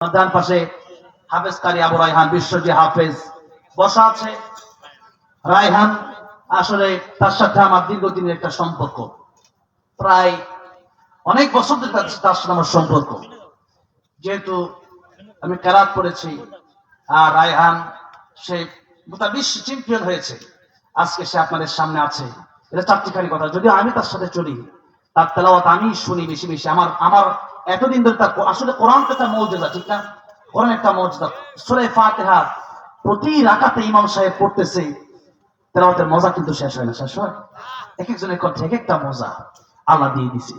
ডান পাশে হাফেজ কারি আবু রায়হান, বিশ্বজি হাফেজ বসা আছে। রায়হান আসলে তার সাথে আমার দীর্ঘদিনের একটা সম্পর্ক। প্রায় অনেক বছর ধরে তার সাথে আমার সম্পর্ক। যেহেতু আমি কেরাত পড়েছি আর রায়হান সে গোটা বিশ্ব চ্যাম্পিয়ন হয়েছে। আজকে সে আপনাদের সামনে আছে। এটা চারটিখানি কথা। যদিও আমি তার সাথে চলি, তার তেলাওয়াত আমি শুনি বেশি বেশি। আমার আমার এতদিন ধরে তার আসলে কোরআন তো একটা মৌজেদা ঠিক না? কোরআন একটা মৌজেদা সুরে ফাতেহা প্রতি রাকাতে ইমাম সাহেব পড়তেছে, তেলাওয়াতের মজা কিন্তু শেষ হয় না, শেষ হয়? এক একজনের কণ্ঠে এক একটা মজা আল্লাহ দিয়ে দিছে।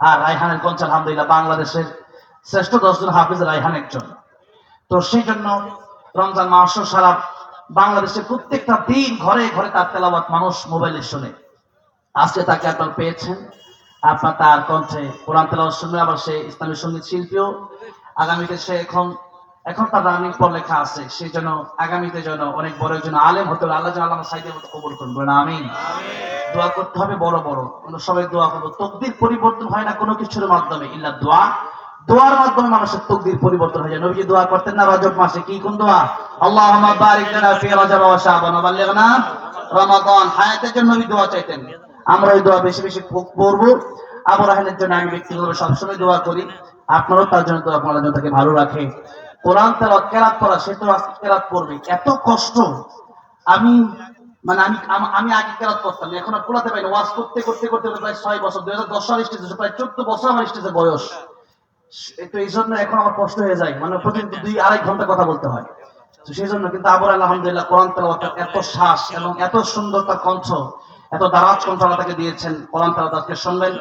আর রায়হানের কঞ্চ আলহামদুলিল্লাহ বাংলাদেশের শ্রেষ্ঠ দশজন হাফিজ রায়হান একজন। তো সেই জন্য রমজান মাস সারা বাংলাদেশের প্রত্যেকটা দিন ঘরে ঘরে তার তেলাওয়াত মানুষ মোবাইলে শুনে। আজকে তাকে আপনার পেয়েছেন। আপনার তার কণ্ঠে কোরআন তেলাওয়াত শুনবে আবার সে ইসলামী সংগীত শিল্পীও। আগামীতে সে এখন এখন তার রানিং লেখা আছে সেই জন্য আগামীতে যেন অনেক বড় একজন আলেম হতে হবে আল্লাহ আল্লাহ সাইদের মতো কবুল করুন, বলেন আমিন। দোয়া করতে হবে বড় বড়। আমরা সবাই দোয়া করব। তকদির পরিবর্তন হয় না কোনো কিছুর মাধ্যমে, ইল্লা দোয়া। দোয়ার মাধ্যমে মানুষের তকদির পরিবর্তন হয়ে যায়। নবীজি দোয়া করতেন না রজব মাসে, কি কোন দোয়া? আল্লাহুম্মা বারিক লানা ফি রজব ওয়া শাবান, ওয়া বাল্লিগনা রমাদান। হায়াতের জন্য নবী দোয়া চাইতেন। আমরা ওই দোয়া বেশি বেশি পড়ব আবু রাহানের জন্য আমি ব্যক্তিগতভাবে সবসময় দোয়া করি। আপনারাও তার জন্য দোয়া করার জন্য তাকে ভালো রাখে। কোরআন তেলাওয়াত কেরাত পড়া সে তো আজকে কেরাত পড়বে এত কষ্ট। আমি মানে আমি আমি আগে কেরাত করতাম, এখন আর কোলাতে পারি ওয়াজ করতে করতে করতে প্রায় ছয় বছর, দুই হাজার দশ সাল স্টেজে প্রায় চোদ্দ বছর আমার স্টেজে বয়স। তো এই জন্য এখন আমার কষ্ট হয়ে যায়। মানে প্রতিদিন দুই, আড়াই ঘণ্টা কথা বলতে হয়। সেই জন্য কিন্তু আবার আলহামদুলিল্লাহ, কোরআন তেলাওয়াত এত শ্বাস এবং এত সুন্দর তার কণ্ঠ। এত দারাজ আল্লাহ তাকে দিয়েছেন। কোরআন তেলাওয়াত আজকে শুনবেন।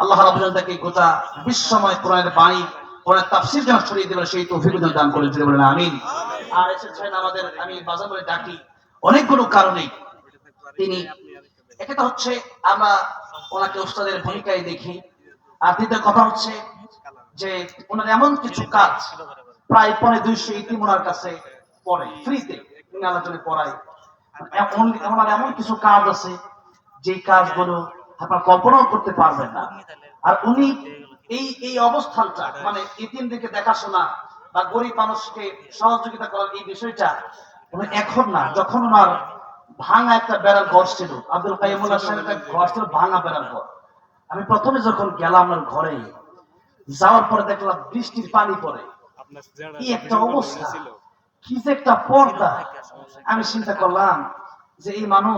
আল্লাহ রাবুল তাকে গোটা বিশ্বময় কোরআনের বাণী, কোরআনের তাফসির যেন ছড়িয়ে সেই তৌফিক দান আমিন। আর এসেছেন আমাদের, আমি বাজার ডাকি অনেকগুলো কারণে। তিনি হচ্ছে আমরা ওনাকে ভূমিকায় দেখি। আর দ্বিতীয় কথা হচ্ছে যে ওনার এমন কিছু কাজ প্রায় পরে দুইশো ইতিম কাছে পড়ে, ফ্রিতে। উনি আলোচনা পড়ায়। এমন কিছু কাজ আছে যে কাজগুলো আপনার কল্পনাও করতে পারবেন না। আর উনি এই এই অবস্থানটা মানে ইতিমদেরকে দেখাশোনা বা গরিব মানুষকে সহযোগিতা করার এই বিষয়টা উনি এখন না যখন ওনার ভাঙা একটা বেড়ার ঘর ছিল আব্দুল কাইমুল্লাহ সাহেব একটা ঘর ছিল ভাঙা বেড়ার ঘর। আমি প্রথমে যখন গেলাম ওনার ঘরে যাওয়ার পরে দেখলাম বৃষ্টির পানি পড়ে। কি একটা অবস্থা। কি যে একটা পর্দা। আমি চিন্তা করলাম যে এই মানুষ